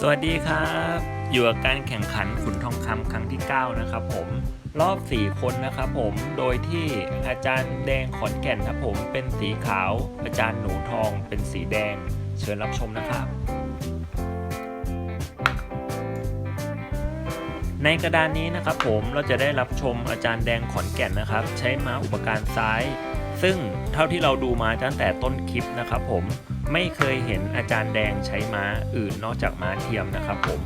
สวัสดีครับ อยู่กับการแข่งขันขุนทองคำครั้งที่ 9 นะครับผมรอบ 4 คนนะครับผมโดยที่อาจารย์แดงขอนแก่นครับผมเป็นสีขาว อาจารย์หนูทองเป็นสีแดง เชิญรับชมนะครับ ในกระดานนี้นะครับผมเราจะได้รับชมอาจารย์แดงขอนแก่นนะครับ ใช้ม้าอุปการซ้าย ซึ่งเท่าที่เราดูมาตั้งแต่ต้นคลิปนะครับผม ไม่เคยเห็นอาจารย์แดงใช้ม้าอื่นนอกจากม้าเทียมนะครับผม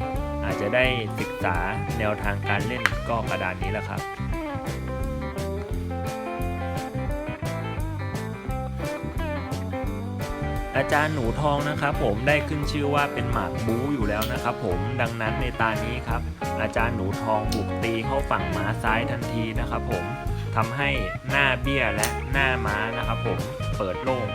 อาจจะได้ศึกษาแนวทางการเล่นก็กระดานนี้แหละครับอาจารย์หนูทองนะครับผมได้ขึ้นชื่อว่าเป็นหมากบู๊อยู่แล้วนะครับผมดังนั้นในตานี้ครับ อาจารย์หนูทองบุกตีเข้าฝั่งม้าซ้ายทันทีนะครับผมทำให้หน้าเบี้ยและหน้าม้านะครับผมเปิดโล่ง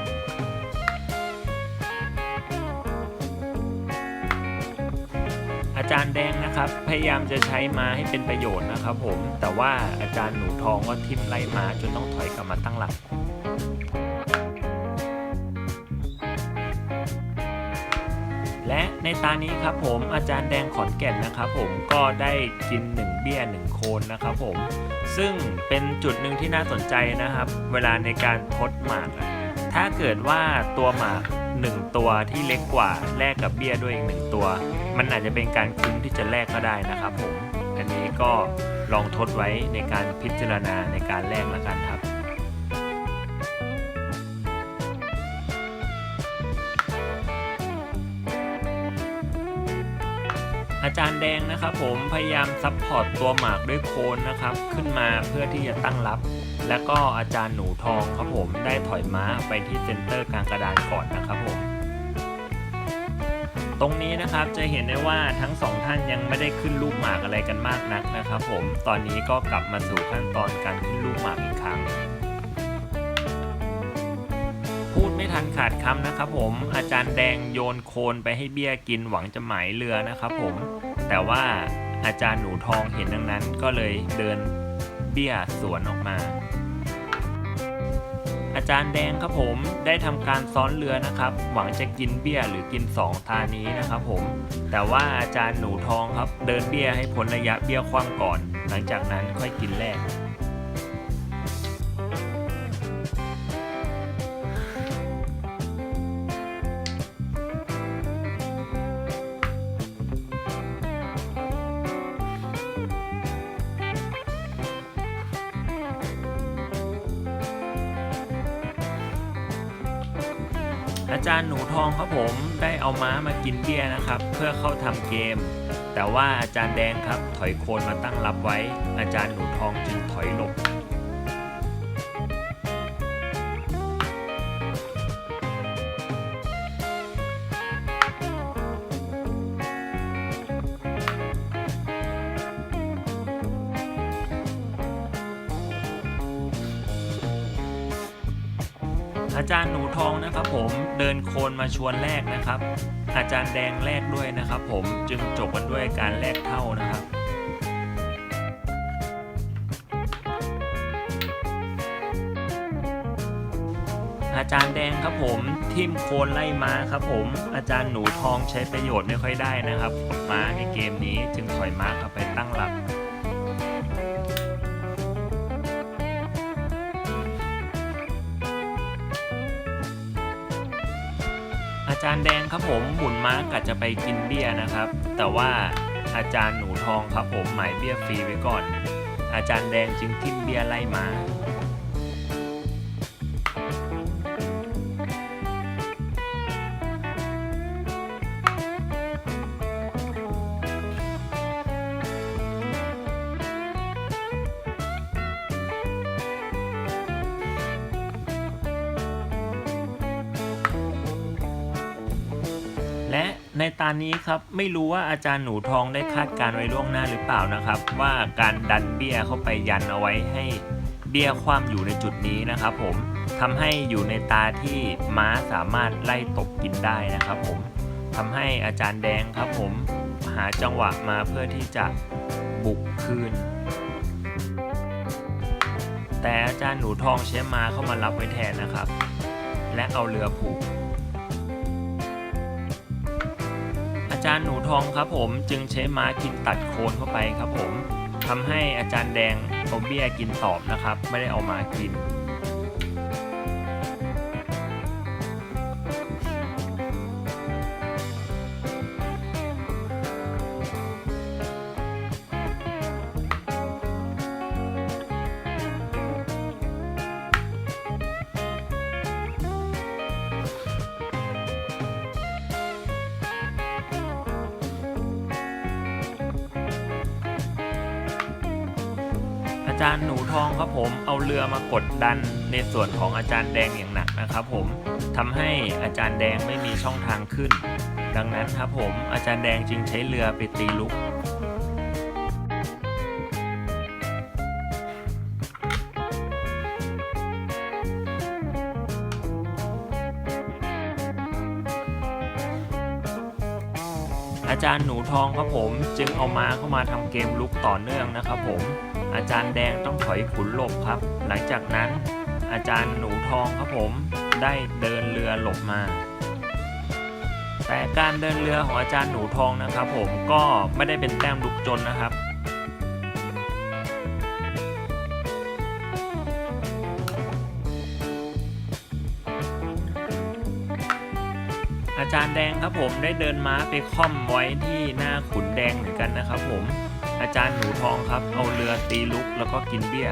อาจารย์แดงนะครับ พยายามจะใช้ม้าให้เป็นประโยชน์นะครับผม แต่ว่าอาจารย์หนูทองก็ทิมไล่ม้าจนต้องถอยกลับมาตั้งหลักและในตานี้ครับผมอาจารย์แดงขอนแก่นนะครับผมก็ได้กิน 1 เบี้ย 1 โคนนะครับผม ซึ่งเป็นจุดหนึ่งที่น่าสนใจนะครับ เวลาในการทดหมาก ถ้าเกิดว่าตัวหมาก 1 ตัวที่เล็กกว่าแลกกับเบี้ยด้วยอีกหนึ่งตัว มันอาจจะเป็นการคุ้มที่จะแลกก็ได้นะครับผม อันนี้ก็ลองทดไว้ในการพิจารณาในการแลกล้วกันครับอาจารย์แดงนะครับผมพยายามซับพอร์ตตัวหมากด้วยโคนนะครับ ขึ้นมาเพื่อที่จะตั้งรับ แล้วก็อาจารย์หนูทองครับผมได้ถอยม้าไปที่เซนเตอร์กลางกระดานก่อนนะครับผม ตรงนี้นะครับจะเห็นได้ว่าทั้งสองท่านยังไม่ได้ขึ้นลูกหมากอะไรกันมากนักนะครับ ผมตอนนี้ก็กลับมาสู่ขั้นตอนการขึ้นลูกหมากอีกครั้ง พูดไม่ทันขาดคำนะครับ ผมอาจารย์แดงโยนโคนไปให้เบี้ยกินหวังจะหมายเรือนะครับ ผม แต่ว่าอาจารย์หนูทองเห็นดังนั้น ก็เลยเดินเบี้ยสวนออกมาอา จารย์แดงครับผมได้ทำการซ้อนเรือนะครับ หวังจะกินเบี้ยหรือกินสองทานี้นะครับผม แต่ว่าอาจารย์หนูทองครับ เดินเบี้ยให้พ้นระยะเบี้ยคว่ำก่อน หลังจากนั้นค่อยกินแรก อาจารย์หนูทองครับผมได้เอาม้ามากินเบี้ยนะครับ เพื่อเข้าทำเกม แต่ว่าอาจารย์แดงครับถอยโคนมาตั้งรับไว้ อาจารย์หนูทองจึงถอยหลบ อาจารย์หนูทองนะครับผมเดินโคนมาชวนแรกนะครับ อาจารย์แดงแรกด้วยนะครับ ผมจึงจบกันด้วยการแลกเท่านะครับอาจารย์แดงครับผมทิมโคนไล่ม้าครับผมอาจารย์หนูทองใช้ประโยชน์ไม่ค่อยได้นะครับกับม้าในเกมนี้จึงถอยม้ากลับไป จารย์แดงครับผมหมุนม้ากะจะไปกินเบี้ยนะครับ แต่ว่าอาจารย์หนูทองครับผมหมายเบี้ยฟรีไว้ก่อน อาจารย์แดงจึงทิ่มเบี้ยไล่ม้า และในตอนนี้ครับไม่รู้ว่าอาจารย์หนูทองได้คาดการไว้ล่วงหน้าหรือเปล่านะครับ ว่าการดันเบี้ยเข้าไปยันเอาไว้ให้เบี้ยคว่ำอยู่ในจุดนี้นะครับ ผมทำให้อยู่ในตาที่ม้าสามารถไล่ตกกินได้นะครับ ผมทำให้อาจารย์แดงครับ ผมหาจังหวะมาเพื่อที่จะบุกคืน แต่อาจารย์หนูทองใช้ม้าเข้ามารับไว้แทนนะครับ และเอาเรือผูก จารย์หนูทองครับผมจึงใช้ม้ากินตัดโคนเข้าไปครับผมทำให้อาจารย์แดงเอาเบี้ยกินตอบนะครับ ไม่ได้เอาม้ากิน อาจารย์หนูทองครับผมเอาเรือมากดดันในส่วนของอาจารย์แดงอย่างหนักนะครับผมทำให้อาจารย์แดงไม่มีช่องทางขึ้น ดังนั้นครับผมอาจารย์แดงจึงใช้เรือไปตีลุก อาจารย์หนูทองครับผมจึงเอามาเข้ามาทำเกมลุกต่อเนื่องนะครับผม อาจารย์แดงต้องถอยขุนหลบครับ หลังจากนั้น อาจารย์หนูทองครับผมได้เดินเรือหลบมา แต่การเดินเรือของอาจารย์หนูทองนะครับ ผมก็ไม่ได้เป็นแต้มลุกจนนะครับ จารย์แดงครับผมได้เดินม้าไปค่อมไว้ที่หน้าขุนแดงเหมือนกันนะครับผม อาจารย์หนูทองครับ เอาเรือตีลุกแล้วก็กินเบี้ย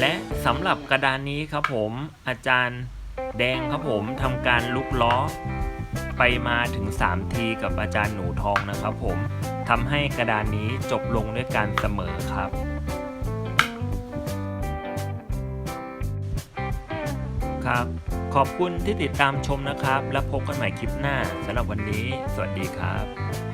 และสำหรับกระดานนี้ครับผมอาจารย์แดงครับผมทำการลุกล้อ ไปมาถึง 3 ทีกับอาจารย์หนูทองนะครับผมทำให้กระดานนี้จบลงด้วยการเสมอครับ ครับ ขอบคุณที่ติดตามชมนะครับ แล้วพบกันใหม่คลิปหน้าสำหรับวันนี้ สวัสดีครับ